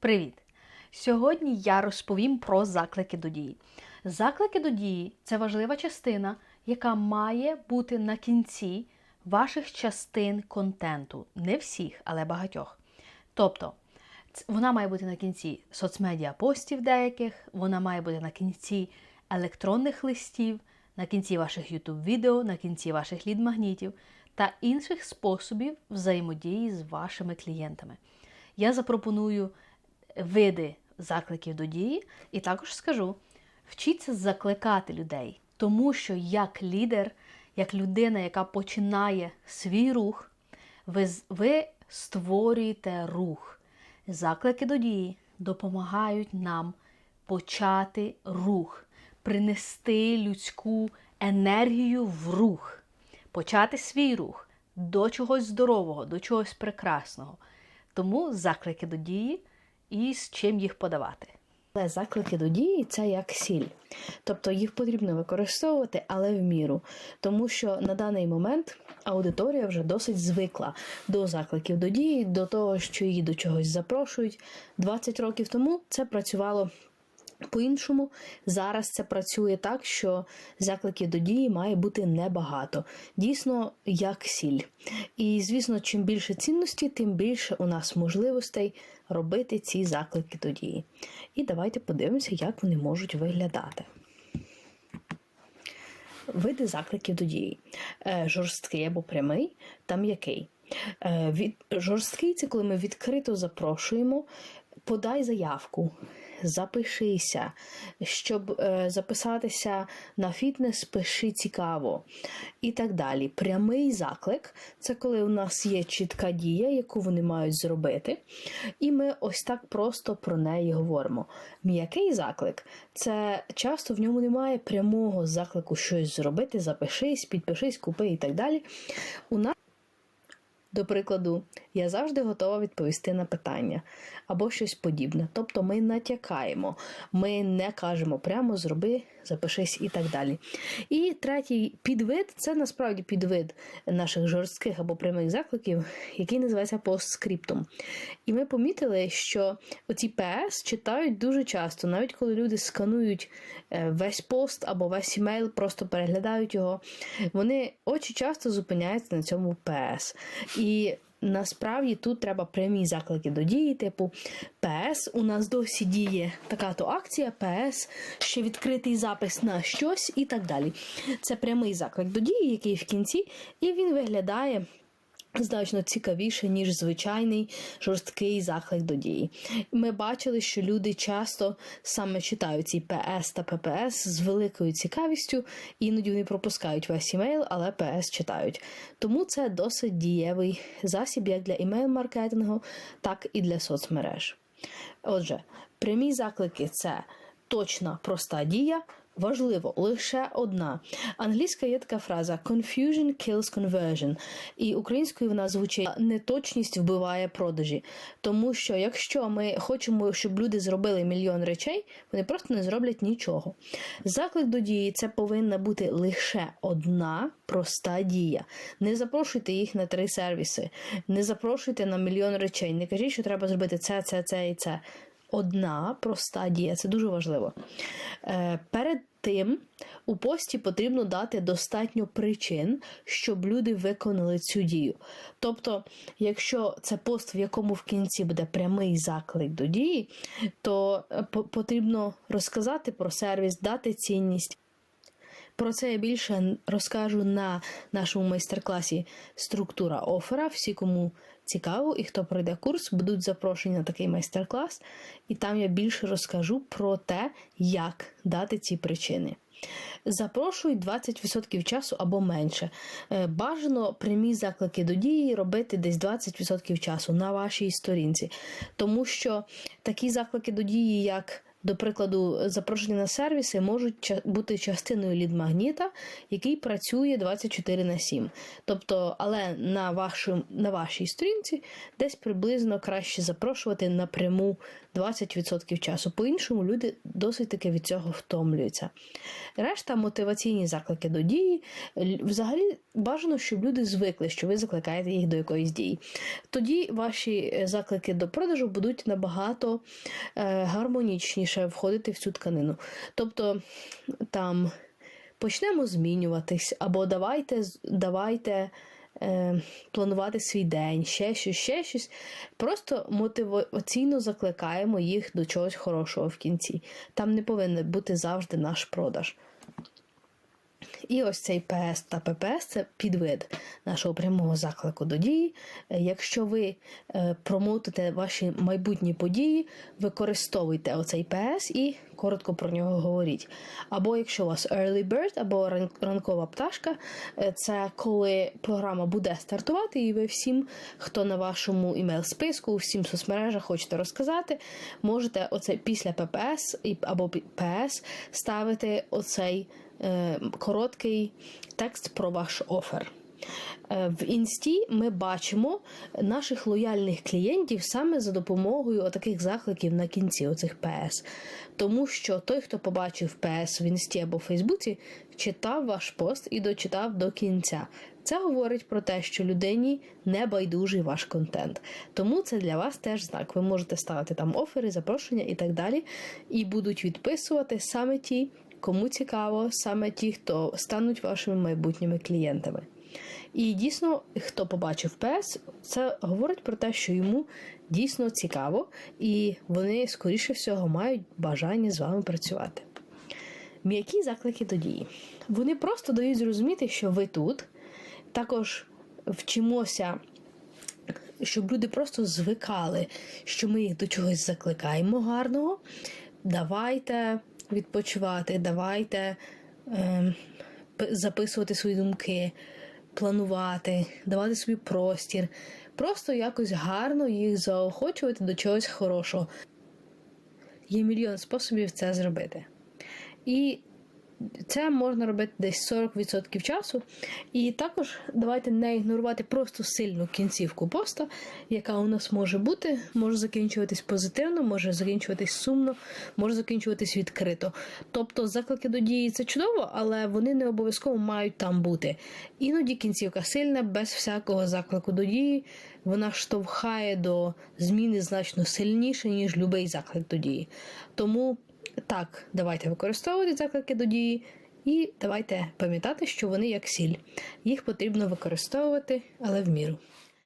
Привіт! Сьогодні я розповім про заклики до дії. Заклики до дії це важлива частина, яка має бути на кінці ваших частин контенту. Не всіх, але багатьох. Тобто, вона має бути на кінці соцмедіа постів деяких, вона має бути на кінці електронних листів, на кінці ваших YouTube відео, на кінці ваших лід-магнітів та інших способів взаємодії з вашими клієнтами. Я запропоную види закликів до дії, і також скажу: вчіться закликати людей, тому що як лідер, як людина, яка починає свій рух, ви, ви створюєте рух. Заклики до дії допомагають нам почати рух, принести людську енергію в рух, почати свій рух до чогось здорового, до чогось прекрасного. Тому заклики до дії і з чим їх подавати. Але заклики до дії це як сіль. Тобто їх потрібно використовувати, але в міру. Тому що на даний момент аудиторія вже досить звикла до закликів до дії, до того, що її до чогось запрошують. 20 років тому це працювало. По-іншому, зараз це працює так, що закликів до дії має бути небагато. Дійсно, як сіль. І, звісно, чим більше цінності, тим більше у нас можливостей робити ці заклики до дії. І давайте подивимося, як вони можуть виглядати. Види закликів до дії: Е, жорсткий або прямий та м'який. Е. Жорсткий це коли ми відкрито запрошуємо, подай заявку, запишися. Щоб е, записатися на фітнес, пиши цікаво і так далі. Прямий заклик це коли у нас є чітка дія, яку вони мають зробити, і ми ось так просто про неї говоримо. М'який заклик це часто в ньому немає прямого заклику щось зробити, запишись, підпишись, купи і так далі. У нас до прикладу, я завжди готова відповісти на питання або щось подібне. Тобто ми натякаємо, ми не кажемо прямо зроби, запишись і так далі. І третій підвид це насправді підвид наших жорстких або прямих закликів, який називається постскриптум. І ми помітили, що оці ПС читають дуже часто, навіть коли люди сканують е, весь пост або весь імейл, просто переглядають його. Вони очі часто зупиняються на цьому ПС. І насправді тут треба прямі заклики до дії, типу ПС. У нас досі діє така то акція, ПС, ще відкритий запис на щось і так далі. Це прямий заклик до дії, який в кінці, і він виглядає. Значно цікавіше, ніж звичайний жорсткий заклик до дії. Ми бачили, що люди часто саме читають ці ПС та ППС з великою цікавістю, іноді вони пропускають весь імейл, але ПС читають. Тому це досить дієвий засіб як для імейл-маркетингу, так і для соцмереж. Отже, прямі заклики це точна проста дія. Важливо, лише одна. Англійська є така фраза confusion kills conversion. І українською вона звучить неточність вбиває продажі. Тому що якщо ми хочемо, щоб люди зробили мільйон речей, вони просто не зроблять нічого. Заклик до дії це повинна бути лише одна проста дія. Не запрошуйте їх на три сервіси, не запрошуйте на мільйон речей. Не кажіть, що треба зробити це, це, це і це. Одна проста дія, це дуже важливо. Е, перед тим у пості потрібно дати достатньо причин, щоб люди виконали цю дію. Тобто, якщо це пост, в якому в кінці буде прямий заклик до дії, то е, потрібно розказати про сервіс, дати цінність. Про це я більше розкажу на нашому майстер-класі Структура оффера. Всі, кому цікаво і хто пройде курс, будуть запрошені на такий майстер-клас, і там я більше розкажу про те, як дати ці причини. Запрошують 20% часу або менше. Е, Бажано прямі заклики до дії робити десь 20% часу на вашій сторінці, тому що такі заклики до дії, як До прикладу, запрошення на сервіси можуть бути частиною лід-магніта, який працює 24 на 7. Тобто, але на, вашу, на вашій сторінці десь приблизно краще запрошувати напряму 20% часу. По-іншому люди досить таки від цього втомлюються. Решта мотиваційні заклики до дії. Взагалі бажано, щоб люди звикли, що ви закликаєте їх до якоїсь дії. Тоді ваші е, заклики до продажу будуть набагато е, гармонічніше входити в цю тканину. Тобто там почнемо змінюватись, або давайте, давайте е, планувати свій день, ще щось, ще щось. Просто мотиваційно закликаємо їх до чогось хорошого в кінці. Там не повинен бути завжди наш продаж. І ось цей ПС та ППС це підвид нашого прямого заклику до дії. Якщо ви е, промоутите ваші майбутні події, використовуйте оцей ПС і коротко про нього говоріть. Або якщо у вас early bird, або ранкова пташка, е, це коли програма буде стартувати, і ви всім, хто на вашому імейл списку, у всім соцмережах хочете розказати, можете оце після ППС або ПС ставити оцей короткий текст про ваш офер. Е, В інсті ми бачимо наших лояльних клієнтів саме за допомогою таких закликів на кінці оцих ПС. Тому що той, хто побачив ПС в інсті або в Фейсбуці, читав ваш пост і дочитав до кінця. Це говорить про те, що людині не байдужий ваш контент. Тому це для вас теж знак. Ви можете ставити там офери, запрошення і так далі. І будуть відписувати саме ті, кому цікаво, саме ті, хто стануть вашими майбутніми клієнтами. І дійсно, хто побачив ПС, це говорить про те, що йому дійсно цікаво, і вони, скоріше всього, мають бажання з вами працювати. М'які заклики до дії. Вони просто дають зрозуміти, що ви тут. Також вчимося, щоб люди просто звикали, що ми їх до чогось закликаємо гарного. Давайте відпочивати, давайте е, записувати свої думки, планувати, давати собі простір, просто якось гарно їх заохочувати до чогось хорошого. Є мільйон способів це зробити. І це можна робити десь 40% часу. І також давайте не ігнорувати просто сильну кінцівку поста, яка у нас може бути, може закінчуватись позитивно, може закінчуватись сумно, може закінчуватись відкрито. Тобто заклики до дії це чудово, але вони не обов'язково мають там бути. Іноді кінцівка сильна, без всякого заклику до дії. Вона штовхає до зміни значно сильніше, ніж будь-який заклик до дії. Тому так, давайте використовувати заклики до дії, і давайте пам'ятати, що вони як сіль. Їх потрібно використовувати, але в міру.